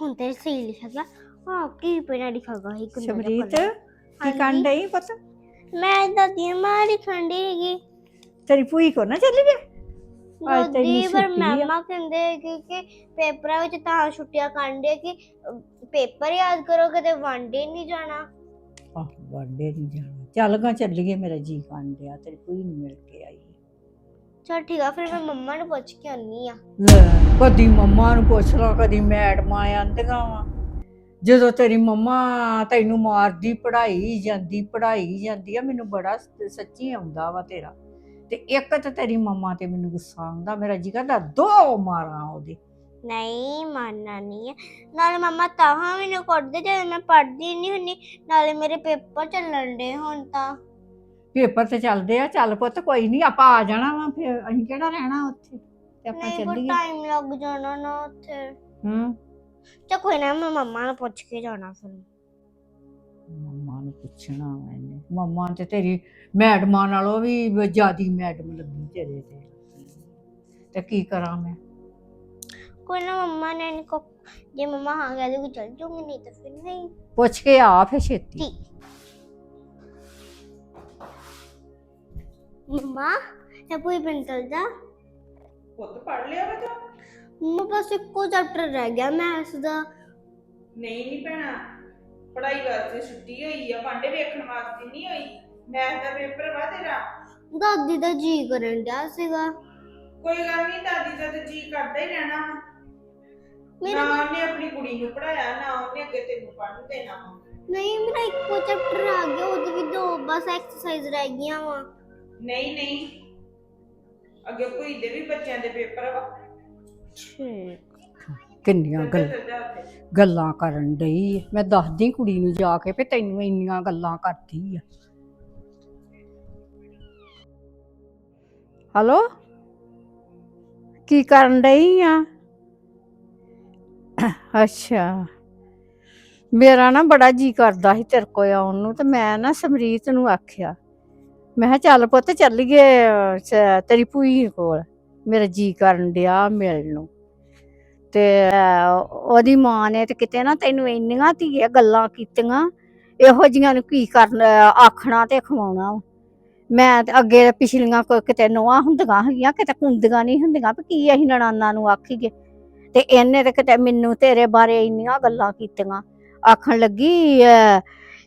ਹੁਣ ਤੇ ਸਹੀ ਲਿਖਿਆ ਗਿਆ ਹਾਂ ਕੀ ਪੈਣਾ ਲਿਖਿਆ ਗਿਆ ਇੱਕ ਨੰਬਰ ਸ਼ਮਰੀਤ। ਕੀ ਕਰਨ ਡਈ ਪਤਾ? ਮੈਂ ਦਾਦੀ ਮਾਂ ਲਿਖਣ ਹੈਗੀ। ਤੇਰੀ ਭੂਈ ਕੋ ਨਾ ਚੱਲੀ ਗਏ ਅੱਜ ਦਾਦੀ ਪਰ। ਮਾਮਾ ਕਹਿੰਦੇ ਕਿ ਕਿ ਪੇਪਰਾਂ ਵਿੱਚ ਤਾਂ ਛੁੱਟੀਆਂ ਕਾਂਡੇ ਕਿ ਪੇਪਰ ਯਾਦ ਕਰੋ ਕਿਤੇ ਵਾਂਡੇ ਨਹੀਂ ਜਾਣਾ। ਆਹ ਵਾਂਡੇ ਨਹੀਂ ਜਾਣਾ। ਚੱਲ ਗਾ ਚੱਲੀਏ ਮੇਰਾ ਜੀ ਕਰਨ ਡਿਆ। ਤੇਰੀ ਭੂਈ ਨੂੰ ਮਿਲ ਕੇ ਆਈ। ਚਲ ਠੀਕ ਆ ਫਿਰ ਮੈਂ ਮੰਮਾ ਨੂੰ ਪੁੱਛ ਕੇ ਆਨੀ ਆ। ਲੈ ਕਦੀ ਮੰਮਾ ਨੂੰ ਪੁੱਛ ਲਾ ਕਦੀ ਮੈਡਮਾਂ ਆਂਦੀਆਂ ਵਾ। ਜਦੋਂ ਤੇਰੀ ਮੰਮਾ ਤੈਨੂੰ ਮਾਰਦੀ ਪੜਾਈ ਜਾਂਦੀ ਪੜਾਈ ਜਾਂਦੀ ਆ ਮੈਨੂੰ ਬੜਾ ਸ- ਸੱਚੀ ਆਉਂਦਾ ਵਾ ਤੇਰਾ। ਤੇ ਇੱਕ ਤਾਂ ਤੇਰੀ ਮੰਮਾ ਤੇ ਮੈਨੂੰ ਗੁੱਸਾ ਆਉਂਦਾ ਮੇਰਾ ਜੀ ਕਰਦਾ ਦੋ ਮਾਰਾਂ ਉਹਦੇ। ਨਹੀਂ ਮੰਨਣਾ ਨਹੀਂ ਹੈ ਨਾਲੇ ਮੰਮਾ ਤਾਂ ਮੈਨੂੰ ਕੁੱਟਦੇ ਜਦੋਂ ਮੈਂ ਪੜ੍ਹਦੀ ਨਹੀਂ ਹੁੰਨੀ ਨਾਲੇ ਮੇਰੇ ਪੇਪਰ ਚੱਲਣ ਦੇ ਹੁਣ ਤਾਂ। ਪੇਪਰ ਤੇ ਚੱਲਦੇ ਆ ਚੱਲ ਪੁੱਤ ਕੋਈ ਨਹੀਂ ਆਪਾਂ ਆ ਜਾਣਾ ਵਾ ਫਿਰ ਅਸੀਂ ਕਿਹੜਾ ਰਹਿਣਾ ਉੱਥੇ? ਤੇ ਆਪਾਂ ਨਹੀਂ ਪਰ ਚੱਲੀਏ ਟਾਈਮ ਲੱਗ ਜਾਣਾ ਨਾ ਉੱਥੇ। ਹੂੰ। ਚਾ ਕੋਈ ਨਾ ਮੈਂ ਮੰਮਾ ਨੂੰ ਪੁੱਛ ਕੇ ਜਾਣਾ ਫਿਰ। ਮੰਮਾ ਨੂੰ ਪੁੱਛਣਾ ਮੈਨੇ ਮੰਮਾ ਤੇ ਤੇਰੀ ਮੈਡਮਾਂ ਨਾਲੋਂ ਵੀ ਜਿਆਦੀ ਮੈਡਮ ਲੱਗੀ ਤੇਰੇ ਤੇ। ਤੇ ਕੀ ਕਰਾਂ ਮੈਂ? ਕੋਈ ਨਾ ਮੰਮਾ ਨੇ ਨਹੀਂ ਕੋ ਜੇ ਮੰਮਾ ਹਾਂ ਕਹਿ ਦੇਗੀ ਚੱਲ ਜੂੰਗੀ ਨਹੀਂ ਤਾਂ ਫਿਰ ਨਹੀਂ। ਪੁੱਛ ਕੇ ਆ ਫੇ ਛੇਤੀ। ਠੀਕ। ਮੰਮਾ ਇਹ ਪਿੰਡ ਚੱਲ ਜਾ। ਪੁੱਤ ਪੜ ਲਿਆ ਵਾ ਤੂੰ? ਮੰਮਾ ਬਸ ਇੱਕੋ ਚੈਪਟਰ ਰਹਿ ਗਿਆ ਮੈਥਸ ਦਾ। ਨਹੀਂ ਨਹੀਂ ਭੈਣਾ ਪੜਾਈ ਵਾਸਤੇ ਛੁੱਟੀ ਹੋਈ ਆ ਵਾਂਡੇ ਵੇਖਣ ਵਾਸਤੇ ਨਹੀਂ ਹੋਈ। ਮੈਥ ਦਾ ਪੇਪਰ ਵਾ ਤੇਰਾ। ਦਾਦੀ ਦਾ ਜੀ ਕਰਨ ਡਿਆ ਸੀਗਾ। ਕੋਈ ਗੱਲ ਨਹੀਂ ਦਾਦੀ ਦਾ ਤੇ ਜੀ ਕਰਦਾ ਹੀ ਰਹਿਣਾ ਵਾ। ਮੇਰਾ ਨਾ ਉਹਨੇ ਆਪਣੀ ਕੁੜੀ ਨੂੰ ਪੜਾਇਆ ਨਾ ਉਹਨੇ ਅੱਗੇ ਤੈਨੂੰ ਪੜਨ ਦੇਣਾ ਵਾ। ਨਹੀਂ ਮੇਰਾ ਇੱਕੋ ਚੈਪਟਰ ਆ ਗਿਆ ਉਹਦੇ ਵੀ ਦੋ ਬਸ ਐਕਸਰਸਾਈਜ਼ ਰਹਿ ਗਈਆਂ ਵਾ। ਨਹੀਂ ਨਹੀਂ। ਅੱਗੇ ਕੋਈ ਦੇ ਵੀ ਬੱਚਿਆਂ ਦੇ ਪੇਪਰ ਵਾ। ਕਿੰਨੀਆਂ ਗੱਲ। ਗੱਲਾਂ ਕਰਨ ਡਈ। ਮੈਂ ਦੱਸਦੀ ਕੁੜੀ ਨੂੰ ਜਾ ਕੇ ਵੀ ਤੈਨੂੰ ਇੰਨੀਆਂ ਗੱਲਾਂ ਕਰਦੀ ਆ। ਹਲੋ? ਕੀ ਕਰਨ ਡਈ ਆ? ਅੱਛਾ। ਮੇਰਾ ਨਾ ਬੜਾ ਜੀ ਕਰਦਾ ਸੀ ਤੇਰੇ ਕੋਲ ਆਉਣ ਨੂੰ ਤੇ ਮੈਂ ਨਾ ਸਮਰੀਤ ਨੂੰ ਆਖਿਆ। ਮੈਂ ਕਿਹਾ ਚੱਲ ਪੁੱਤ ਚੱਲੀਏ ਅਹ, ਤੇਰੀ ਭੂਈ ਕੋਲ। ਮੇਰਾ ਜੀ ਕਰਨ ਡਿਆ ਮਿਲਣ ਨੂੰ। ਤੇ ਅਹ, ਉਹਦੀ ਮਾਂ ਨੇ ਤੇ ਕਿਤੇ ਨਾ ਤੈਨੂੰ ਇੰਨੀਆਂ ਧੀਏ ਗੱਲਾਂ ਕੀਤੀਆਂ ਇਹੋ ਜੀਆਂ ਨੂੰ ਕੀ ਕਰਨ ਆਖਣਾ ਤੇ ਖਵਾਉਣਾ ਵਾ। ਮੈਂ ਤੇ ਅੱਗੇ ਪਿਛਲੀਆਂ ਕੋਈ ਕਿਤੇ ਨੋਆਂ ਹੁੰਦੀਆਂ ਹੈਗੀਆਂ ਕਿਤੇ ਕੁੰਦੀਆਂ ਨਹੀਂ ਹੁੰਦੀਆਂ ਵੀ ਕੀ ਅਸੀਂ ਨਣਾਨਾ ਨੂੰ ਆਖੀਏ। ਤੇ ਇਹਨੇ ਤੇ ਕਿਤੇ ਮੈਨੂੰ ਤੇਰੇ ਬਾਰੇ ਇੰਨੀਆਂ ਗੱਲਾਂ ਕੀਤੀਆਂ। ਆਖਣ ਲੱਗੀ ਅਹ,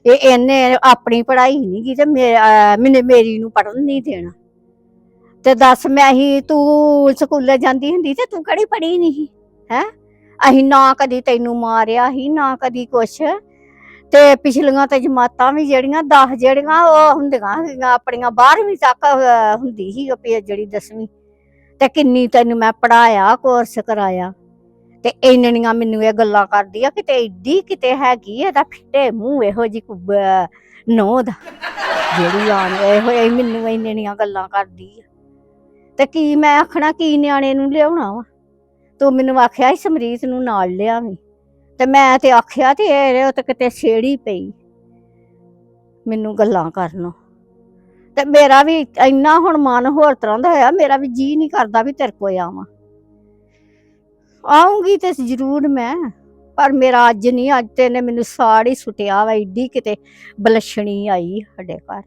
ਇਹ ਇਹਨੇ ਆਪਣੀ ਪੜ੍ਹਾਈ ਨਹੀਂ ਕੀਤੀ ਤੇ ਮੇ- ਮੈਨੇ ਮੇਰੀ ਨੂੰ ਪੜਨ ਨਹੀਂ ਦੇਣਾ। ਤੇ ਦੱਸ ਮੈਂ ਹੀ ਤੂੰ ਸਕੂਲੇ ਜਾਂਦੀ ਹੁੰਦੀ ਤੇ ਤੂੰ ਕਿਹੜੀ ਪੜ੍ਹੀ ਨਹੀਂ ਹੈ? ਅਸੀਂ ਨਾ ਕਦੀ ਤੈਨੂੰ ਮਾਰਿਆ ਹੀ ਨਾ ਕਦੀ ਕੁਛ। ਤੇ ਪਿਛਲੀਆਂ ਤੇ ਜਮਾਤਾਂ ਵੀ ਜਿਹੜੀਆਂ 10 ਜਿਹੜੀਆਂ ਉਹ ਹੁੰਦੀਆਂ ਸੀਗੀਆਂ, ਆਪਣੀਆਂ 12ਵੀਂ ਤੱਕ ਹੁੰਦੀ ਸੀ ਜਿਹੜੀ 10ਵੀਂ ਤੇ ਕਿੰਨੀ ਤੈਨੂੰ ਮੈਂ ਪੜਾਇਆ ਕੋਰਸ ਕਰਾਇਆ। ਤੇ ਇੰਨੀਆਂ ਮੈਨੂੰ ਇਹ ਗੱਲਾਂ ਕਰਦੀ ਆ, ਕਿਤੇ ਏਡੀ ਕਿਤੇ ਹੈਗੀ ਆ, ਇਹਦਾ ਫਿੱਟੇ ਮੂੰਹ ਇਹੋ ਜੀ ਨੋ ਦਾ। ਜਿਹੜੀ ਆਣ ਇਹੋ ਇਹ ਮੈਨੂੰ ਇੰਨੀਆਂ ਗੱਲਾਂ ਕਰਦੀ ਆ। ਤੇ ਕੀ ਮੈਂ ਆਖਣਾ, ਕੀ ਨਿਆਣੇ ਨੂੰ ਲਿਆਉਣਾ ਵਾ? ਤੂੰ ਮੈਨੂੰ ਆਖਿਆ ਸੀ ਸਮਰੀਤ ਨੂੰ ਨਾਲ ਲਿਆਵੀਂ। ਤੇ ਮੈਂ ਤੇ ਆਖਿਆ ਤੇ ਇਹ ਉਹ ਤੇ ਕਿਤੇ ਛੇੜੀ ਪਈ। ਮੈਨੂੰ ਗੱਲਾਂ ਕਰਨ। ਤੇ ਮੇਰਾ ਵੀ ਇੰਨਾ ਹੁਣ ਮਨ ਹੋਰ ਤਰ੍ਹਾਂ ਦਾ ਹੋਇਆ, ਮੇਰਾ ਵੀ ਜੀ ਨਹੀਂ ਕਰਦਾ ਵੀ ਤੇਰੇ ਕੋਲ ਆਵਾਂ। ਆਉਂਗੀ ਤੇ ਜ਼ਰੂਰ ਮੈਂ, ਪਰ ਮੇਰਾ ਅੱਜ ਨਹੀਂ, ਅੱਜ ਤੇ ਨੇ ਮੈਨੂੰ ਸਾੜੀ ਸੁਟਿਆ ਵਾ, ਏਡੀ ਕਿਤੇ ਬਲਸ਼ਣੀ ਆਈ ਸਾਡੇ ਘਰ।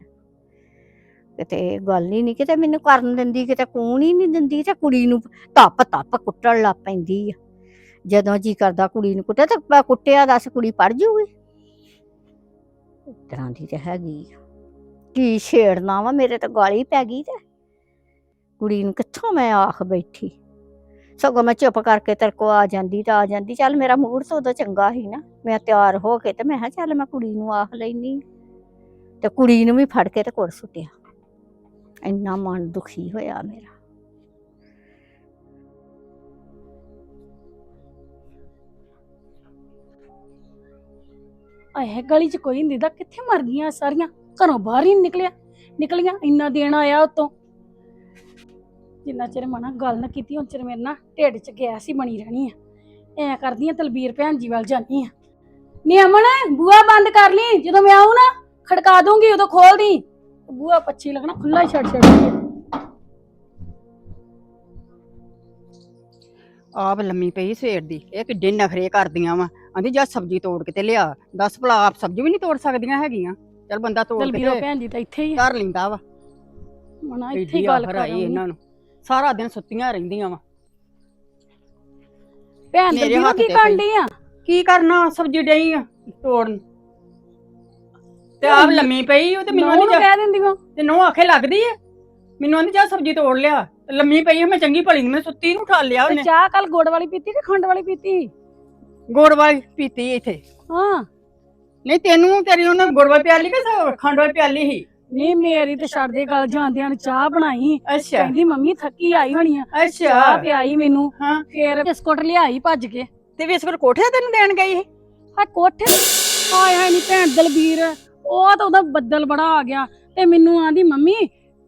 ਕਿਤੇ ਗੱਲ ਹੀ ਨਹੀਂ, ਕਿਤੇ ਮੈਨੂੰ ਕਰਨ ਦਿੰਦੀ, ਕਿਤੇ ਕੋਣ ਹੀ ਨਹੀਂ ਦਿੰਦੀ, ਤੇ ਕੁੜੀ ਨੂੰ ਧੱਪ ਧੱਪ ਕੁੱਟਣ ਲੱਗ ਪੈਂਦੀ ਆ। ਜਦੋਂ ਜੀ ਕਰਦਾ ਕੁੜੀ ਨੂੰ ਕੁੱਟਿਆ, ਤਾਂ ਪ- ਕੁੱਟਿਆ, ਦੱਸ ਕੁੜੀ ਪੜ ਜੂਗੀ? ਇਸ ਤਰ੍ਹਾਂ ਦੀ ਤੇ ਹੈਗੀ ਆ। ਕੀ ਛੇੜਨਾ ਵਾ, ਮੇਰੇ ਤੇ ਗਾਲੀ ਪੈ ਗਈ ਤੇ। ਕੁੜੀ ਨੂੰ ਕਿੱਥੋਂ ਮੈਂ ਆਖ ਬੈਠੀ? ਸਗੋਂ ਮੈਂ ਚੁੱਪ ਕਰਕੇ ਤੇਰੇ ਕੋ ਆ ਜਾਂਦੀ ਤਾਂ ਆ ਜਾਂਦੀ। ਚੱਲ ਮੇਰਾ ਮੂਡ ਤਾਂ ਉਦੋਂ ਚੰਗਾ ਸੀ ਨਾ। ਮੈਂ ਤਿਆਰ ਹੋ ਕੇ ਤੇ ਮੈਂ ਕਿਹਾ ਚੱਲ ਮੈਂ ਕੁੜੀ ਨੂੰ ਆਖ ਲੈਨੀ ਤੇ ਕੁੜੀ ਨੂੰ ਵੀ ਫੜ ਕੇ ਤੇ ਕੁੜ ਸੁੱਟਿਆ। ਇੰਨਾ ਮਨ ਦੁਖੀ ਹੋਇਆ ਮੇਰਾ। ਆਏ ਗਲੀ 'ਚ ਕੋਈ ਨਹੀਂ ਦਾ ਕਿੱਥੇ ਮਰ ਗਈਆਂ ਸਾਰੀਆਂ? ਘਰੋਂ ਬਾਹਰ ਹੀ ਨੀ ਨਿਕਲਿਆ। ਨਿਕਲੀਆਂ, ਇੰਨਾ ਦੇਣ ਆਇਆ ਉਤੋਂ। ਜਿੰਨਾ ਚਿਰ ਮਨਾ ਗੱਲ ਨਾ ਕੀਤੀ ਹੁਣ ਚਿਰ ਮੇਰੇ ਨਾ ਢਿੱਡ 'ਚ ਗੈਸ ਹੀ ਬਣੀ ਰਹਿਣੀ ਆ। ਐ ਕਰਦੀ ਆ ਤਲਬੀਰ ਭੈਣ ਜੀ ਵੱਲ ਜਾਨੀ ਆ। ਨੀ ਅਮਨ ਬੂਆ ਬੰਦ ਕਰ ਲਈ ਜਦੋਂ ਮੈਂ ਆਉਂ ਨਾ ਖੜਕਾ ਦੂੰਗੀ ਉਦੋਂ ਖੋਲ ਦੀ ਬੂਆ ਪੱਛੀ ਲੱਗਣਾ ਖੁੱਲਾ ਹੀ ਛੱਡ ਛੱਡ ਆਪ ਲੰਮੀ ਪਈ ਸਵੇਰ ਦੀ ਇਹ ਕਿੱਡੇ ਨਖਰੇ ਕਰਦੀਆਂ ਵਾ। ਆਂਦੀ ਜਾ ਸਬਜ਼ੀ ਤੋੜ ਕੇ ਤੇ ਲਿਆ। ਦੱਸ ਭਲਾ ਆਪ ਸਬਜ਼ੀ ਵੀ ਨਹੀਂ ਤੋੜ ਸਕਦੀਆਂ ਹੈਗੀਆਂ? ਚਲ ਬੰਦਾ ਤੋੜ ਕੇ ਤੇ ਭੈਣ ਜੀ ਤਾਂ ਇੱਥੇ ਹੀ ਆ। ਧਰ ਲੈਂਦਾ ਵਾ। ਮਨਾ ਇੱਥੇ ਹੀ ਗੱਲ ਕਰਾਂਗੀ ਇਹਨਾਂ ਨੂੰ। ਸਾਰਾ ਦਿਨ ਸੁੱਤੀਆਂ ਰਹਿੰਦੀਆਂ ਵਾ। ਭੈਣ ਮੇਰੇ ਦਲਬੀਰੋ ਹੱਥ ਕੀ ਤੇ ਕਰਨ। ਡਈ ਆ? ਕੀ ਕਰਨਾ ਸਬਜ਼ੀ ਡਈ ਆ ਤੋੜਨ। ਤੇ ਆਪ ਲੰਮੀ ਪਈ ਉਹ ਤੇ ਮੈਨੂੰ ਕਹਿ ਦਿੰਦੀਆਂ ਤੇ ਨੋ ਆਖੇ ਲੱਗਦੀ ਆ ਮੈਨੂੰ ਆਂਦੀ ਜਾ ਸਬਜ਼ੀ ਤੋੜ ਲਿਆ। ਤੇ ਲੰਮੀ ਪਈ ਆ ਮੈਂ ਚੰਗੀ ਭਲੀ ਨੂੰ ਮੈਂ ਸੁੱਤੀ ਨੂੰ ਠਾਲ ਲਿਆ ਤੇ ਉਹਨੇ। ਚਾਹ ਕੱਲ ਗੁੜ ਵਾਲੀ ਪੀਤੀ ਕਿ ਖੰਡ ਵਾਲੀ ਪੀਤੀ? ਗੁੜ ਵਾਲੀ ਪੀਤੀ ਇੱਥੇ। ਹਾਂ। ਨਹੀਂ ਤੈਨੂੰ ਤੇਰੀ ਉਹਨੇ ਗੁੜ ਵਾਲੀ ਪਿਆਲੀ ਕਿ ਵਾਲੀ ਪਿਆਲੀ ਸੀ? ਨਹੀਂ ਮੇਰੀ ਤੇ ਛੱਡ ਦੇ ਗੱਲ ਜਾਂਦਿਆਂ ਨੂੰ ਚਾਹ ਬਣਾਈ। ਅੱਛਾ। ਕਹਿੰਦੀ ਮੰਮੀ ਥੱਕੀ ਆਈ ਹੋਣੀ ਆ। ਚਾਹ ਅੱਛਾ ਪਿਆਈ ਮੈਨੂੰ। ਹਾਂ। ਫੇਰ ਬਿਸਕੁਟ ਲਿਆਈ ਭੱਜ ਕੇ। ਤੇ ਬਿਸਕੁਟ ਕੋਠੇ ਤੈਨੂੰ ਦੇਣ ਗਈ ਸੀ? ਆ ਕੋਠੇ ਹਾਏ ਹਾਏ ਨੀ ਭੈਣ ਦਲਬੀਰ। ਉਹ ਤਾਂ ਉਹਦਾ ਬੱਦਲ ਬੜਾ ਆ ਗਿਆ। ਤੇ ਮੈਨੂੰ ਆਂਦੀ ਮੰਮੀ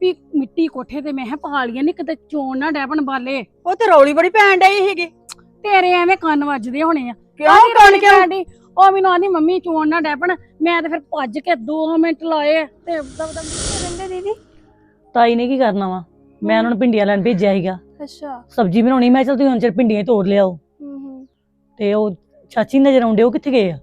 ਵੀ ਮਿੱਟੀ ਕੋਠੇ ਤੇ ਮੈਂ ਕਿਹਾ ਪਾ ਲਈਆਂ ਨੀ ਕਿਤੇ ਚੋਣ ਨਾ ਡੈਪਣ ਬਾਲੇ। ਉਹ ਤੇ ਰੌਲੀ ਬੜੀ ਪੈਣ ਡਈ ਸੀਗੀ। ਤੇਰੇ ਐਵੇਂ ਕੰਨ ਵੱਜਦੇ ਹੋਣੇ ਆ। ਕਿਉਂ ਰੌਲੀ ਕਿਉਂ? ਉਹ ਮੈਨੂੰ ਆਂਦੀ ਮੰਮੀ ਚੋਣ ਨਾ ਡੈਪਣ ਮੈਂ ਤੇ ਫਿਰ ਭੱਜ ਕੇ 2 ਮਿੰਟ ਲਾਏ ਤੇ ਦਬ ਦਬ ਰਹਿੰਦੇ ਦੀਦੀ? ਤਾਈ ਨੇ ਕੀ ਕਰਨਾ ਵਾ? ਮੈਂ ਉਹਨਾਂ ਨੂੰ ਭਿੰਡੀਆਂ ਲੈਣ ਭੇਜਿਆ ਸੀਗਾ। ਅੱਛਾ। ਸਬਜ਼ੀ ਬਣਾਉਣੀ ਮੈਂ ਚਲ ਤੁਸੀਂ ਹੁਣ ਚਿਰ ਭਿੰਡੀਆਂ ਹੀ ਤੋੜ ਲਿਆਓ। ਹੂੰ ਹੂੰ। ਤੇ ਉਹ ਚਾਚੀ ਨਜ਼ਰ ਆਉਂਦੇ ਉਹ ਕਿੱਥੇ ਗਏ ਆ?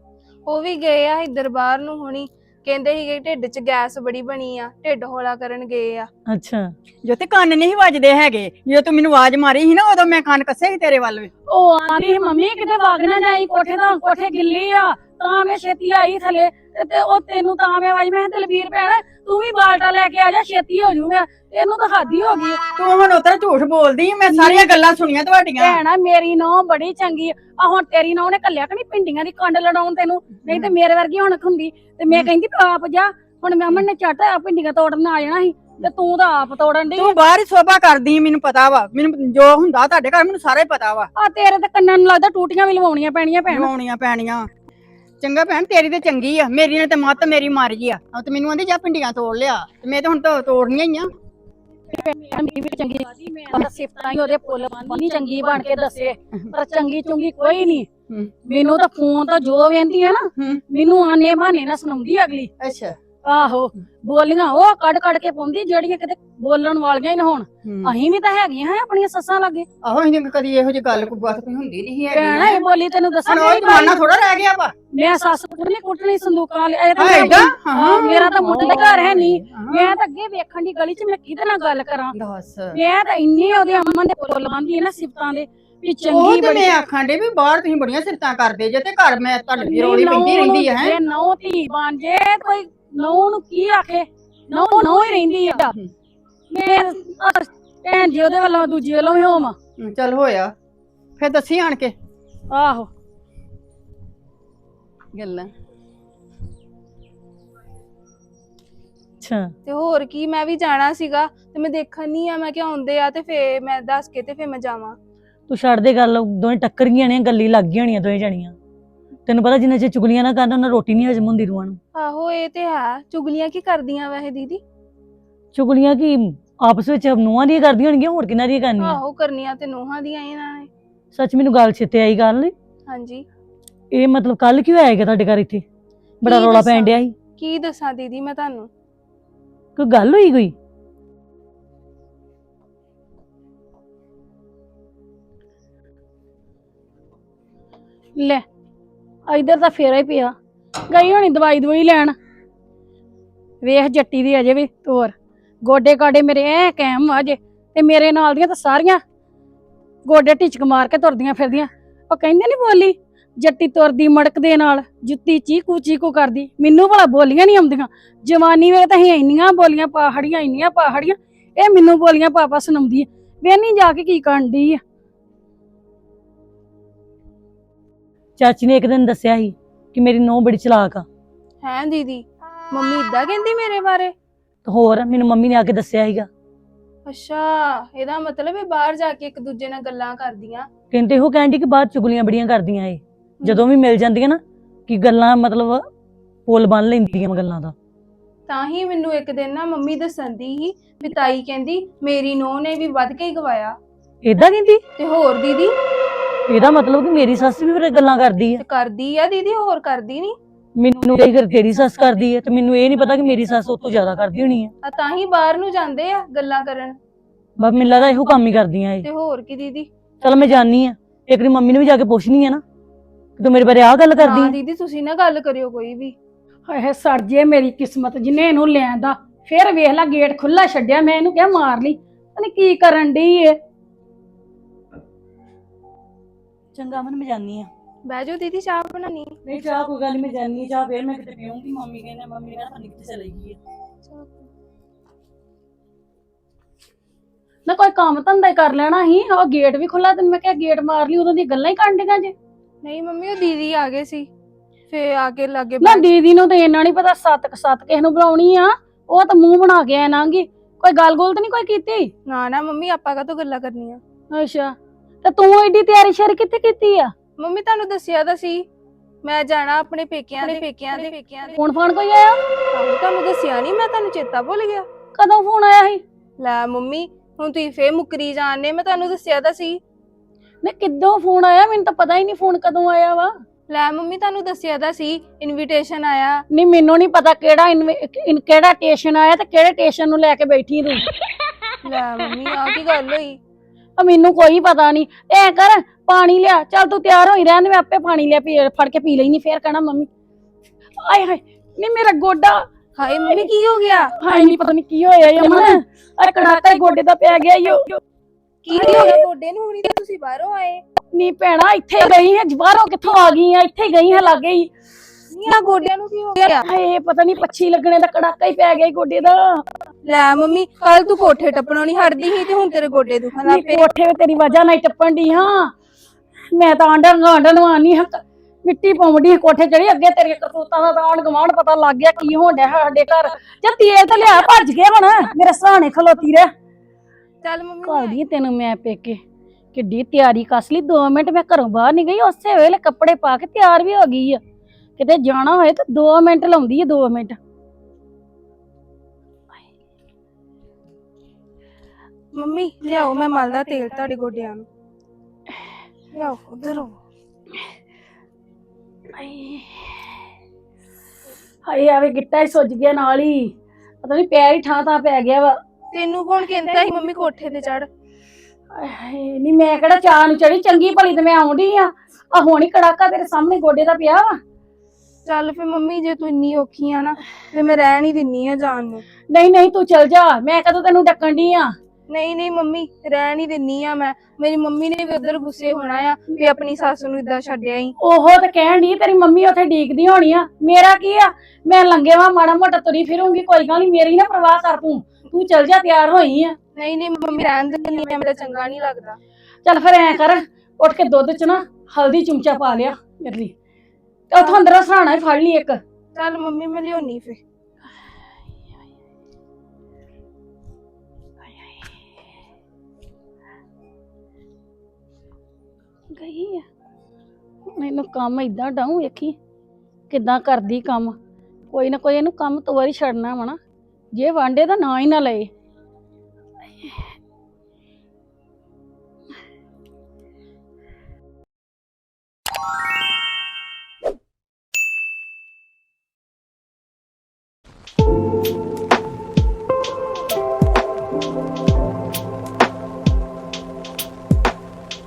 ਉਹ ਵੀ ਗਏ ਆ ਇੱਧਰ ਬਾਹਰ ਨੂੰ ਹੁਣੀ। ਕਹਿੰਦੇ ਸੀਗੇ ਢਿੱਡ 'ਚ ਗੈਸ ਬੜੀ ਬਣੀ ਆ ਢਿੱਡ ਹੌਲਾ ਕਰਨ ਗਏ ਆ। ਅੱਛਾ। ਜੋ ਤੇ ਕੰਨ ਨਹੀਂ ਵੱਜਦੇ ਹੈਗੇ। ਜਦੋਂ ਤੂੰ ਮੈਨੂੰ ਆਵਾਜ਼ ਮਾਰੀ ਸੀ ਨਾ ਉਦੋਂ ਮੈਂ ਕੰਨ ਕੱਸੇ ਸੀ ਤੇਰੇ ਵੱਲ। ਉਹ ਆਂਦੀ ਸੀ, ਮੰਮੀ ਕਿਤੇ ਵਗ ਨਾ ਜਾਈ ਕੋਠੇ ਤੋਂ ਕੋਠੇ ਗਿੱਲੀ ਆ ਤਾਂ ਮੈਂ ਛੇਤੀ ਆਈ ਥੱਲੇ। ਤੇ- ਤੇ ਉਹ ਤੈਨੂੰ ਤਾਂ ਮੈਂ ਆਵਾਜ਼ ਮੈਂ ਕਿਹਾ, ਦਲਬੀਰ ਭੈਣ ਤੂੰ ਵੀ ਬਾਲਟਾ ਲੈ ਕੇ ਆ ਜਾ ਛੇਤੀ ਹੋ ਜਾਊਗਾ ਤੈਨੂੰ ਤਾਂ ਹੱਦ ਹੀ ਗਈ। ਤੂੰ ਹੁਣ ਉਤਰ ਝੂਠ ਬੋਲਦੀ ਮੈਂ ਸਾਰੀਆਂ ਗੱਲਾਂ ਸੁਣੀਆਂ ਤੁਹਾਡੀਆਂ। ਭੈਣਾ ਮੇਰੀ ਨੌ ਬੜੀ ਚੰਗੀ ਆ। ਆਹ ਹੁਣ ਤੇਰੀ ਨੌ ਨੇ ਕੱਲਿਆ ਕਿ ਨਹੀਂ ਪਿੰਡੀਆਂ ਦੀ ਕੰਡ ਲੜਾਉਣ ਤੈਨੂੰ। ਨਹੀਂ ਤੇ ਮੇਰੇ ਵਰਗੀ ਹੁਣ ਹੁੰਦੀ। ਤੇ ਮੈਂ ਕਹਿੰਦੀ ਵੀ ਆਪ ਜਾ। ਹੁਣ ਮੈਂ ਅਮਨ ਨੇ ਝੱਟ ਆ ਪਿੰਡੀਆਂ ਤੋੜਨ ਆ ਜਾਣਾ ਸੀ। ਤੇ ਤੂੰ ਤਾਂ ਆਪ ਤੋੜਨ ਦੀ ਤੂੰ ਬਾਹਰ ਹੀ ਸੋਭਾ ਕਰਦੀ ਆਂ, ਮੈਨੂੰ ਪਤਾ ਵਾ। ਮੈਨੂੰ ਜੋ ਹੁੰਦਾ ਤੁਹਾਡੇ ਘਰ ਮੈਨੂੰ ਸਾਰਾ ਹੀ ਪਤਾ ਵਾ। ਆ ਤੇਰੇ ਤੇ ਕੰਨਾਂ ਨੂੰ ਲੱਗਦਾ ਟੂਟੀਆਂ ਵੀ ਲਵਾਉਣੀਆਂ ਪੈਣੀਆਂ ਭੈਣ। ਲਵਾਉਣੀਆਂ ਪੈਣੀਆਂ। ਚੰਗਾ ਭੈਣ ਤੇਰੀ ਤੇ ਚੰਗੀ ਆ। ਮੇਰੀ ਨੇ ਤੇ ਮੱਤ ਮੇਰੀ ਮਾਰੀ ਆ। ਆ ਤੇ ਮੈਨੂੰ ਆਂਦੀ ਜਾ ਪਿੰਡੀਆਂ ਤੋੜ ਲਿਆ। ਤੇ ਮੈਂ ਤਾਂ ਹੁਣ ਤਾਂ ਤੋੜਨੀਆਂ ਹੀ ਆ। ਮੇਰੀ ਵੀ ਚੰਗੀ ਲੱਗਦੀ ਮੈਂ ਤਾਂ ਸਿਫਤਾਂ ਹੀ ਉਹਦੇ ਫੁੱਲ ਬੰਨੀ ਚੰਗੀ ਬਣ ਕੇ ਦੱਸੇ। ਪਰ ਚੰਗੀ ਚੁੰਗੀ ਕੋਈ ਨਹੀਂ। ਹੂੰ। ਮੈਨੂੰ ਤਾਂ ਫੋਨ ਤਾਂ ਜੋ ਵੇਂਦੀ ਹੈ ਨਾ ਹੂੰ। ਮੈਨੂੰ ਆਨੇ ਬਹਾਨੇ ਨਾ ਸੁਣਾਉਂਦੀ ਅਗਲੀ। ਅੱਛਾ। ਆਹੋ ਬੋਲੀਆਂ ਉਹ ਕੱਢ ਕੱਢ ਕੇ ਪਾਉਂਦੀ ਜਿਹੜੀਆਂ ਕਿਤੇ ਬੋਲਣ ਵਾਲੀਆਂ ਹੀ ਨਾ ਹੋਣ ਅਸੀਂ ਵੀ ਤਾਂ ਹੈਗੀਆਂ ਹੈ ਆਪਣੀਆਂ ਸੱਸਾਂ ਲਾਗੇ ਆਹੋ ਇਹਨੇ ਕਦੀ ਇਹੋ ਜਿਹੀ ਗੱਲ ਕੋਈ ਬਾਤ ਕੋਈ ਹੁੰਦੀ ਨਹੀਂ ਭੈਣਾ ਹੈਗੀ ਇਹ ਬੋਲੀ ਤੈਨੂੰ ਦੱਸਾਂ ਹੁਣ ਉਹ ਮੇਰੀ ਜ਼ਮਾਨਾ ਥੋੜਾ ਰਹਿ ਗਿਆ ਵਾ ਮੈਂ ਸੱਸ ਕੁੱਟਣੀ ਕੁੱਟਣੀ ਸੰਦੂਕਾਂ ਲਈ ਇਹ ਤਾਂ ਹਾਂ, ਏਦਾਂ? ਹਾਂ, ਹਾਂ। ਮੇਰਾ ਤਾਂ ਮੁੱਢ ਦਾ ਘਰ ਹੈ ਨਹੀਂ। ਮੈਂ ਤਾਂ ਅੱਗੇ ਵੇਖਣ ਦੀ ਗਲੀ 'ਚ ਮੈਂ ਕਿਹਦੇ ਨਾਲ ਗੱਲ ਕਰਾਂ ਦੱਸ ਮੈਂ ਤਾਂ ਇੰਨੀ ਉਹਦੇ ਅਮਨ ਦੇ ਫੁੱਲ ਬੰਦੀ ਹੈ ਨਾ ਸਿਫਤਾਂ ਦੇ ਵੀ ਉਹ ਚੰਗੀ ਤੇ ਬੜੀ ਮੈਂ ਆਖਾਂ ਡੇ ਵੀ ਬਾਹਰ ਤੁਸੀਂ ਬੜੀਆਂ ਸਿਰਤਾਂ ਕਰਦੇ ਜੇ ਤੇ ਘਰ ਮੈਂ ਤੁਹਾਡੇ ਦੀ ਰੋਲੀ ਪੈਂਦੀ ਰਹਿੰਦੀ ਹੈ ਹੈਂ? ਨੌ ਧੀ ਬਣ ਜੇ ਕੋਈ ਨੌ ਨੂੰ ਕੀ ਆਖੇ? ਨੌ ਨੌ ਹੀ ਰਹਿੰਦੀ ਆ। ਮੈਂ ਆਹ ਭੈਣ ਜੀ ਉਹਦੇ ਵੱਲੋਂ ਦੂਜੀ ਵੱਲੋਂ ਵੀ ਹਮ, ਚੱਲ ਹੋਇਆ। ਫਿਰ ਦੱਸੀ ਆਣ ਕੇ। ਆਹੋ। ਗੱਲਾਂ। ਅੱਛਾ। ਤੇ ਹੋਰ ਕੀ ਮੈਂ ਵੀ ਜਾਣਾ ਸੀਗਾ ਤੇ ਮੈਂ ਦੇਖਣ ਨਹੀਂ ਆ ਮੈਂ ਕਿ ਆਉਂਦੇ ਆ ਤੇ ਫੇਰ ਮੈਂ ਦੱਸ ਕੇ ਤੇ ਫੇਰ ਮੈਂ ਜਾਵਾਂ। ਤੂੰ ਛੱਡ ਦੇ ਗੱਲ ਦੋਵੇਂ ਟੱਕਰ ਗਈਆਂ ਨੇ ਗੱਲੀ ਲੱਗ ਗਈਆਂ ਹੋਣੀਆਂ ਦੋਵੇਂ ਜਣੀਆਂ। ਤੈਨੂੰ ਪਤਾ ਜਿੰਨਾ ਚਿਰ ਚੁਗਲੀਆਂ ਨਾ ਕਰਨ ਉਹਨਾਂ ਰੋਟੀ ਨਹੀਂ ਹਜਮ ਹੁੰਦੀ ਰੂਹਾਂ ਨੂੰ। ਆਹੋ ਇਹ ਤੇ ਹੈ। ਚੁਗਲੀਆਂ ਕੀ ਕਰਦੀਆਂ ਵੈਸੇ ਦੀਦੀ? ਚੁਗਲੀਆਂ ਕੀ ਆਪਸ ਵਿੱਚ ਨੂੰਹਾਂ ਦੀਆਂ ਕਰਦੀਆਂ ਹੋਣਗੀਆਂ ਹੋਰ ਕਿਹਨਾਂ ਦੀਆਂ ਕਰਨੀਆਂ? ਆਹੋ ਕਰਨੀਆਂ ਤੇ ਨੋਹਾਂ ਦੀਆਂ ਇਹਨਾਂ ਨੇ। ਸੱਚ ਮੈਨੂੰ ਗੱਲ ਚਿੱਤੇ ਆਈ ਗੱਲ ਹਾਂਜੀ। ਇਹ ਮਤਲਬ ਕੱਲ ਕਿਉਂ ਹੈਗਾ ਤੁਹਾਡੇ ਘਰ ਇੱਥੇ? ਬੜਾ ਕੀ ਰੌਲਾ ਦੱਸਾਂ? ਪੈਣ ਡਿਆ ਸੀ। ਕੀ ਦੱਸਾਂ ਦੀਦੀ ਮੈਂ ਤੁਹਾਨੂੰ? ਕੋਈ ਗੱਲ ਹੋਈ ਕੋਈ? ਲੈ ਇਧਰ ਤਾਂ ਫੇਰਾ ਹੀ ਪਿਆ। ਗਈ ਹੋਣੀ ਦਵਾਈ ਦਵਾਈ ਲੈਣ। ਵੇਖ ਜੱਟੀ ਦੀ ਅਜੇ ਵੀ ਤੋਰ। ਗੋਡੇ ਕਾਡੇ ਮੇਰੇ ਐ ਕਾਇਮ ਅਜੇ, ਤੇ ਮੇਰੇ ਨਾਲ ਦੀਆਂ ਤਾਂ ਸਾਰੀਆਂ ਗੋਡੇ ਢਿਚਕ ਮਾਰ ਕੇ ਤੁਰਦੀਆਂ ਫਿਰਦੀਆਂ। ਉਹ ਕਹਿੰਦੇ ਨਹੀਂ ਬੋਲੀ, ਜੱਟੀ ਤੁਰਦੀ ਮੜਕ ਦੇ ਨਾਲ, ਜੁੱਤੀ ਚੀਕੂ ਚੀਕੂ ਕਰਦੀ। ਮੈਨੂੰ ਭਲਾ ਬੋਲੀਆਂ ਨਹੀਂ ਆਉਂਦੀਆਂ। ਜਵਾਨੀ ਵੇਲੇ ਤਾਂ ਅਸੀਂ ਇੰਨੀਆਂ ਬੋਲੀਆਂ, ਪਹਾੜੀਆਂ ਇੰਨੀਆਂ, ਪਹਾੜੀਆਂ। ਇਹ ਮੈਨੂੰ ਬੋਲੀਆਂ, ਪਾਪਾ ਸੁਣਾਉਂਦੀ ਹੈ ਵੇਨੀ ਜਾ ਕੇ ਕੀ ਕਰਨ ਡਈ ਆ? ਚਾਚੀ ਨੇ ਇੱਕ ਦਿਨ ਦੱਸਿਆ ਸੀ ਕਿ ਮੇਰੀ ਨੂੰਹ ਬੜੀ ਚਲਾਕ ਆ। ਹੈਂ ਦੀਦੀ? ਮੰਮੀ ਇਦਾਂ ਕਹਿੰਦੀ ਮੇਰੇ ਬਾਰੇ? ਤੇ ਹੋਰ ਮੈਨੂੰ ਮੰਮੀ ਨੇ ਆ ਕੇ ਦੱਸਿਆ ਸੀਗਾ। ਅੱਛਾ ਇਹਦਾ ਮਤਲਬ ਇਹ ਬਾਹਰ ਜਾ ਕੇ ਇੱਕ ਦੂਜੇ ਨਾਲ ਗੱਲਾਂ ਕਰਦੀਆਂ? ਕਹਿੰਦੇ ਉਹ ਕਹਿੰਦੀ ਕਿ ਬਾਅਦ ਚੁਗਲੀਆਂ ਬੜੀਆਂ ਕਰਦੀਆਂ ਏ ਜਦੋਂ ਵੀ ਮਿਲ ਜਾਂਦੀਆਂ ਨਾ ਕਿ ਗੱਲਾਂ ਮਤਲਬ ਪੁੱਲ ਬੰਨ ਲੈਂਦੀਆਂ ਗੱਲਾਂ ਦਾ। ਤਾਂ ਹੀ ਮੈਨੂੰ ਇੱਕ ਦਿਨ ਨਾ ਮੰਮੀ ਦੱਸਣ ਦੀ ਸੀ ਵੀ ਤਾਈ ਕਹਿੰਦੀ ਮੇਰੀ ਨੂੰਹ ਨੇ ਵੀ ਵੱਧ ਕੇ ਹੀ ਗਵਾਇਆ। ਏਦਾਂ ਕਹਿੰਦੀ? ਤੇ ਹੋਰ ਦੀਦੀ? ਇਹਦਾ ਮਤਲਬ ਕਿ ਮੇਰੀ ਸੱਸ ਵੀ ਫਿਰ ਗੱਲਾਂ ਕਰਦੀ ਹੈ ਤੇ ਕਰਦੀ ਆ ਦੀਦੀ ਹੋਰ ਕਰਦੀ ਨਹੀਂ ਮੈਨੂੰ ਕਈ ਕਰ ਤੇਰੀ ਸੱਸ ਕਰਦੀ ਹੈ ਤੇ ਮੈਨੂੰ ਇਹ ਨਹੀਂ ਪਤਾ ਕਿ ਮੇਰੀ ਸੱਸ ਉਹ ਤੋਂ ਜ਼ਿਆਦਾ ਕਰਦੀ ਹੋਣੀ ਹੈ ਆ ਤਾਂ ਹੀ ਬਾਹਰ ਨੂੰ ਜਾਂਦੇ ਆ ਗੱਲਾਂ ਕਰਨ। ਬਸ ਮੈਨੂੰ ਲੱਗਦਾ ਇਹੋ ਕੰਮ ਹੀ ਕਰਦੀਆਂ ਏ ਤੇ ਹੋਰ ਕੀ ਦੀਦੀ? ਚਲ ਮੈਂ ਜਾਣੀ ਆ। ਇੱਕ ਵਾਰੀ ਮੰਮੀ ਨੂੰ ਵੀ ਜਾ ਕੇ ਪੁੱਛਣੀ ਹੈ ਨਾ। ਕਿ ਤੂੰ ਮੇਰੇ ਬਾਰੇ ਆਹ ਗੱਲ ਕਰਦੀ ਹਾਂ ਹੈ ਦੀਦੀ ਤੁਸੀਂ ਨਾ ਗੱਲ ਕਰਿਓ ਕੋਈ ਵੀ। ਹਾਏ ਸੜ ਜੇ ਮੇਰੀ ਕਿਸਮਤ ਜਿਨੇ ਇਹਨੂੰ ਲਿਆਂਦਾ। ਫਿਰ ਵੇਖ ਲੈ ਗੇਟ ਖੁੱਲਾ ਛੱਡਿਆ ਮੈਂ ਇਹਨੂੰ ਕਿਹਾ ਮਾਰ ਲਈ। ਪਤਾ ਕੀ ਕਰਨ ਡਈ ਏ। ਚੰਗਾ ਮਨ ਮੈਂ ਜਾਨੀ ਆ ਬਹਿ ਜਾਓ ਦੀਦੀ ਚਾਹ ਬਣਾਣੀ ਨਹੀਂ ਚਾਹ ਕੋਈ ਗੱਲ ਮੈਂ ਜਾਨੀ ਚਾਹ ਫੇਰ ਮੈਂ ਕਿਤੇ ਪੀਉਂਗੀ ਮੰਮੀ ਕਹਿੰਦੇ ਮੰਮੀ ਕਹਿੰਦਾ ਪਤਾ ਕਿੱਥੇ ਚਲੀ ਗਈ ਹੈ। ਨਾ ਕੋਈ ਕੰਮ ਧੰਦਾ ਹੀ ਕਰ ਲੈਣਾ ਸੀ। ਉਹ ਗੇਟ ਵੀ ਖੁੱਲਾ ਤੈਨੂੰ ਮੈਂ ਕਿਹਾ ਗੇਟ ਮਾਰ ਲਈ ਉਦੋਂ ਦੀ ਗੱਲਾਂ ਹੀ ਕਰਨ ਡੀਆਂ ਜੇ। ਨਹੀਂ ਮੰਮੀ ਉਹ ਦੀਦੀ ਆ ਗਏ ਸੀ। ਫੇ ਆ ਕੇ ਲਾਗੇ ਨਾ ਦੀਦੀ ਨੂੰ ਤੇ ਇੰਨਾ ਨਹੀਂ ਪਤਾ ਸੱਤ ਕੁ ਸੱਤ ਕਿਸ ਨੂੰ ਬੁਲਾਉਣੀ ਆ। ਉਹ ਤਾਂ ਮੂੰਹ ਬਣਾ ਕੇ ਆਣਾਂਗੀ ਕੋਈ ਗੱਲ ਗੋਲ ਤਾਂ ਨਹੀਂ ਕੋਈ ਕੀਤੀ? ਨਾ ਨਾ ਮੰਮੀ ਆਪਾਂ ਕਾ ਗੱਲਾਂ ਕਰਨੀਆਂ? ਅੱਛਾ। ਤੇ ਤੂੰ ਏਡੀ ਤਿਆਰੀ ਸ਼ਰ ਕਿੱਥੇ ਕੀਤੀ ਆ? ਮੰਮੀ ਤੁਹਾਨੂੰ ਦੱਸਿਆ ਤਾਂ ਸੀ। ਮੈਂ ਜਾਣਾ ਆਪਣੇ ਪੇਕਿਆਂ ਦੇ ਪੇਕਿਆਂ ਦੇ ਪੇਕਿਆਂ ਦੇ। ਫੋਨ ਫਾਨ ਕੋਈ ਆਇਆ? ਆਹੋ, ਤੁਹਾਨੂੰ ਦੱਸਿਆ ਨਹੀਂ ਮੈਂ ਤੁਹਾਨੂੰ ਚੇਤਾ ਭੁੱਲ ਗਿਆ। ਕਦੋਂ ਫੋਨ ਆਇਆ ਸੀ? ਲੈ ਮੰਮੀ ਹੁਣ ਤੁਸੀਂ ਫੇਰ ਮੁਕਰੀ ਜਾਣਦੇ ਮੈਂ ਤੁਹਾਨੂੰ ਦੱਸਿਆ ਤਾਂ ਸੀ। ਨੇ ਕਿੱਦੋਂ ਫੋਨ ਆਇਆ? ਮੈਨੂੰ ਤਾਂ ਪਤਾ ਹੀ ਨਹੀਂ ਫੋਨ ਕਦੋਂ ਆਇਆ ਵਾ। ਲੈ ਮੰਮੀ ਤੁਹਾਨੂੰ ਦੱਸਿਆ ਤਾਂ ਸੀ ਇਨਵੀਟੇਸ਼ਨ ਆਇਆ। ਨਹੀਂ ਮੈਨੂੰ ਨਹੀਂ ਪਤਾ ਕਿਹੜਾ ਇਨਵੀ- ਇਨ- ਕਿਹੜਾ ਸਟੇਸ਼ਨ ਆਇਆ ਤੇ ਕਿਹੜੇ ਸਟੇਸ਼ਨ ਨੂੰ ਲੈ ਕੇ ਬੈਠੀ ਤੂੰ? ਲੈ ਮੰਮੀ ਆ ਕੀ ਗੱਲ ਹੋਈ? ਆ ਮੈਨੂੰ ਕੋਈ ਪਤਾ ਨਹੀਂ। ਐ ਕਰ ਪਾਣੀ ਲਿਆ ਚੱਲ ਤੂੰ ਤਿਆਰ ਹੋਈ ਰਹਿਣ ਦੇ ਮੈਂ ਆਪੇ ਪਾਣੀ ਲਿਆ ਪੀ ਫੜ ਕੇ ਪੀ ਲੈਣੀ ਫੇਰ ਕਹਿਣਾ ਮੰਮੀ। ਆਏ ਹਾਏ ਨਹੀਂ ਮੇਰਾ ਗੋਡਾ। ਹਾਏ ਮੰਮੀ ਕੀ ਹੋ ਗਿਆ? ਹਾਏ ਨਹੀਂ ਪਤਾ ਨਹੀਂ ਕੀ ਹੋਇਆ ਯਮਨ ਆ ਕੜਾਕਾ ਹੀ ਗੋਡੇ ਦਾ ਪੈ ਗਿਆ ਈਓ ਕੀ ਹੋ ਗਿਆ? ਗੋਡੇ ਨੂੰ ਹੁਣੀ ਤਾਂ ਤੁਸੀਂ ਬਾਹਰੋਂ ਆਏ। ਨਹੀਂ ਭੈਣਾ ਇੱਥੇ ਗਈ ਹੈ ਬਾਹਰੋਂ ਕਿੱਥੋਂ ਆ ਗਈ ਆ ਇੱਥੇ ਗਈ ਹੈ ਲੱਗੇ ਹੀ ਨਹੀਂ ਆ ਗੋਡਿਆਂ ਨੂੰ ਕੀ ਹੋ ਗਿਆ? ਹਾਏ ਪਤਾ ਨਹੀਂ ਪੱਛੀ ਲੱਗਣੇ ਦਾ ਕੜਾਕਾ ਹੀ ਪੈ ਗਿਆ ਗੋਡੇ ਦਾ। ਲੈ ਮੰਮੀ ਕੱਲ ਤੂੰ ਕੋਠੇ ਟੱਪਣੋਂ ਨਹੀਂ ਹਟਦੀ ਸੀ ਤੇ ਹੁਣ ਤੇਰੇ ਗੋਡੇ ਦੁਖਣ ਲੱਗ ਪਏ। ਕੋਠੇ ਤੇ ਤੇਰੀ ਵਜ੍ਹਾ ਨਾਲ ਹੀ ਟੱਪਣ ਦੀ ਹਾਂ। ਮੈਂ ਤਾਂ ਆਂਡਰ ਗਾਂਡਰ ਨੂੰ ਆਨੀ ਹਾਂ ਮਿੱਟੀ ਪਾਉਂਦੀ ਕੋਠੇ ਚੜੀ ਅੱਗੇ ਤੇਰੀਆਂ ਕਰਤੂਤਾਂ ਦਾ ਤਾਂ ਗਵਾਂਢ ਪਤਾ ਲੱਗ ਗਿਆ ਕੀ ਹੋਣ ਡਿਆ ਸਾਡੇ ਘਰ। ਚੱਲ ਤੇਲ ਤਾਂ ਲਿਆ ਭੱਜ ਗਿਆ ਹੁਣ ਮੇਰੇ ਸਹਾਣੇ ਖਲੋਤੀ ਰਹਿ। ਚੱਲ ਮੰਮੀ ਘਰ ਦੀ ਤੈਨੂੰ ਮੈਂ ਪੇਕੇ। ਕਿੱਡੀ ਤਿਆਰੀ ਕਸ ਲਈ 2 ਮਿੰਟ ਮੈਂ ਘਰੋਂ ਬਾਹਰ ਨਹੀਂ ਗਈ ਉਸੇ ਵੇਲੇ ਕੱਪੜੇ ਪਾ ਕੇ ਤਿਆਰ ਵੀ ਹੋ ਗਈ ਆ। ਕਿਤੇ ਜਾਣਾ ਹੋਏ ਤਾਂ 2 ਮਿੰਟ ਲਾਉਂਦੀ ਆ 2 ਮਿੰਟ। ਮੰਮੀ ਲਿਆਓ ਮੈਂ ਮਲਦਾ ਤੇਲ ਤੁਹਾਡੇ ਗੋਡਿਆਂ ਨੂੰ। ਲਿਆਓ ਉਧਰ ਹੋ ਹਾਏ ਆਵੇ ਗਿੱਟਾ ਹੀ ਸੁੱਜ ਗਿਆ ਨਾਲ ਹੀ। ਪਤਾ ਨਹੀਂ ਪੈਰ ਹੀ ਠਾਂ ਤਾਂ ਪੈ ਗਿਆ ਵਾ। ਤੈਨੂੰ ਕੌਣ ਕਹਿੰਦਾ ਸੀ ਮੰਮੀ ਕੋਠੇ ਤੇ ਚੜ ਹਾਏ ਨਹੀਂ ਮੈਂ ਕਿਹੜਾ ਚਾਹ ਨੂੰ ਚੜੀ ਚੰਗੀ ਭਲੀ ਤੇ ਮੈਂ ਆਉਂਦੀ ਆ। ਆ ਹੋਣੀ ਕੜਾਕਾ ਤੇਰੇ ਸਾਹਮਣੇ ਗੋਡੇ ਦਾ ਪਿਆ ਵਾ। ਚੱਲ ਫੇ ਮੰਮੀ ਜੇ ਤੂੰ ਇੰਨੀ ਔਖੀ ਆ ਨਾ ਤੇ ਮੈਂ ਰਹਿ ਨਹੀਂ ਦਿੰਨੀ ਆ ਜਾਣ ਨੂੰ। ਨਹੀਂ ਨਹੀਂ ਤੂੰ ਚਲ ਜਾ ਮੈਂ ਕਦੋਂ ਤੈਨੂੰ ਡੱਕਣ ਦੀ ਆ? ਨਹੀਂ ਨਹੀਂ ਮੰਮੀ ਰਹਿ ਨਹੀਂ ਦਿੰਨੀ ਆ ਮੈਂ। ਮੇਰੀ ਮੰਮੀ ਨੇ ਵੀ ਉਧਰ ਗੁੱਸੇ ਹੋਣਾ ਆ ਵੀ ਆਪਣੀ ਸੱਸ ਨੂੰ ਇਦਾਂ ਛੱਡਿਆ ਹੀ ਉਹ ਤਾਂ ਕਹਿਣ ਦੀ ਤੇਰੀ ਮੰਮੀ ਉੱਥੇ ਡੀਕਦੀ ਹੋਣੀ ਆ। ਮੇਰਾ ਕੀ ਆ? ਮੈਂ ਲੰਗੇ ਵਾ ਮਾੜਾ ਮੋਟਾ ਤੁਰੀ ਫਿਰੂੰਗੀ ਕੋਈ ਗੱਲ ਨਹੀਂ ਮੇਰੀ ਨਾ ਪਰਵਾਹ ਕਰ ਤੂੰ। ਤੂੰ ਚਲ ਜਾ ਤਿਆਰ ਹੋਈ ਆ। ਨਹੀਂ ਨਹੀਂ ਮੰਮੀ ਰਹਿਣ ਦਿੰਨੀ ਆ ਮੇਰਾ ਚੰਗਾ ਨਹੀਂ ਲੱਗਦਾ। ਚੱਲ ਫਿਰ ਐ ਕਰ ਉੱਠ ਕੇ ਦੁੱਧ ਚ ਨਾ ਹਲਦੀ ਚਮਚਾ ਪਾ ਲਿਆ ਮੇਰੇ ਲਈ। ਤੇ ਉੱਥੋਂ ਅੰਦਰੋਂ ਸਰਾਣਾ ਹੀ ਫੜ ਲਈ ਇੱਕ। ਚੱਲ ਮੰਮੀ ਮੈਂ ਲਿਆਉਣੀ ਫੇ ਗਈ ਆ? ਮੈਨੂੰ ਕੰਮ ਇਦਾਂ ਡਾਉਂ ਵੇਖੀ। ਕਿੱਦਾਂ ਕਰਦੀ ਕੰਮ? ਕੋਈ ਨਾ ਕੋਈ ਇਹਨੂੰ ਕੰਮ ਤੋਰ ਵਾਰੀ ਛੱਡਣਾ ਵਾ ਨਾ। ਜੇ ਵਾਂਡੇ ਦਾ ਨਾਂ ਹੀ ਨਾ ਲਏ।